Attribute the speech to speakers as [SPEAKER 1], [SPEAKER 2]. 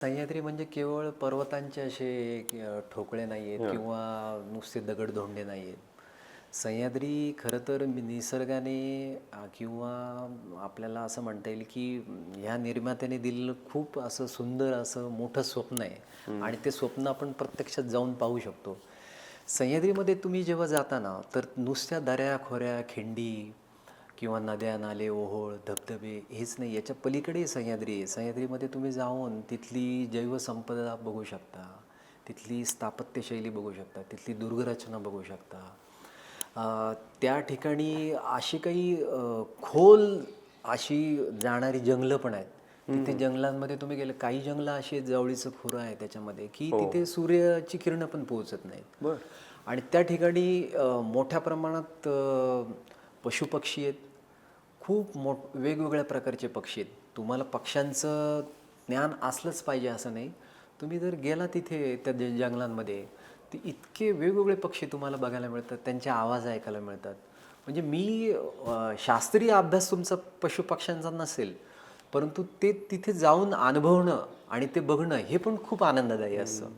[SPEAKER 1] सह्याद्री म्हणजे केवळ पर्वतांचे असे ठोकळे नाही आहेत किंवा नुसते दगडधोंडे नाही आहेत सह्याद्री खरं तर निसर्गाने किंवा आपल्याला असं म्हणता येईल की ह्या निर्मात्याने दिलेलं खूप असं सुंदर असं मोठं स्वप्न आहे. आणि ते स्वप्न आपण प्रत्यक्षात जाऊन पाहू शकतो. सह्याद्रीमध्ये तुम्ही जेव्हा जाता ना तर नुसत्या दऱ्या खोऱ्या खिंडी किंवा नद्या नाले ओहोळ धबधबे हेच नाही याच्या पलीकडेही सह्याद्री आहे. सह्याद्रीमध्ये तुम्ही जाऊन तिथली जैवसंपदा बघू शकता तिथली स्थापत्यशैली बघू शकता तिथली दुर्गरचना बघू शकता. त्या ठिकाणी अशी काही खोल अशी जाणारी जंगलं पण आहेत. तिथे जंगलांमध्ये तुम्ही गेले काही जंगलं अशी आहेत, जवळीचं खुरं आहे त्याच्यामध्ये की तिथे सूर्याची किरणं पण पोहोचत नाहीत.
[SPEAKER 2] बर.
[SPEAKER 1] आणि त्या ठिकाणी मोठ्या प्रमाणात पशुपक्षी आहेत खूप मोठ वेगवेगळ्या प्रकारचे पक्षी आहेत. तुम्हाला पक्ष्यांचं ज्ञान असलंच पाहिजे असं नाही. तुम्ही जर गेला तिथे त्या ज- जंगलांमध्ये ते इतके वेगवेगळे पक्षी तुम्हाला बघायला मिळतात त्यांचे आवाज ऐकायला मिळतात. म्हणजे मी शास्त्रीय अभ्यास तुमचा पशुपक्ष्यांचा नसेल परंतु ते तिथे जाऊन अनुभवणं आणि ते बघणं हे पण खूप आनंददायी असतं.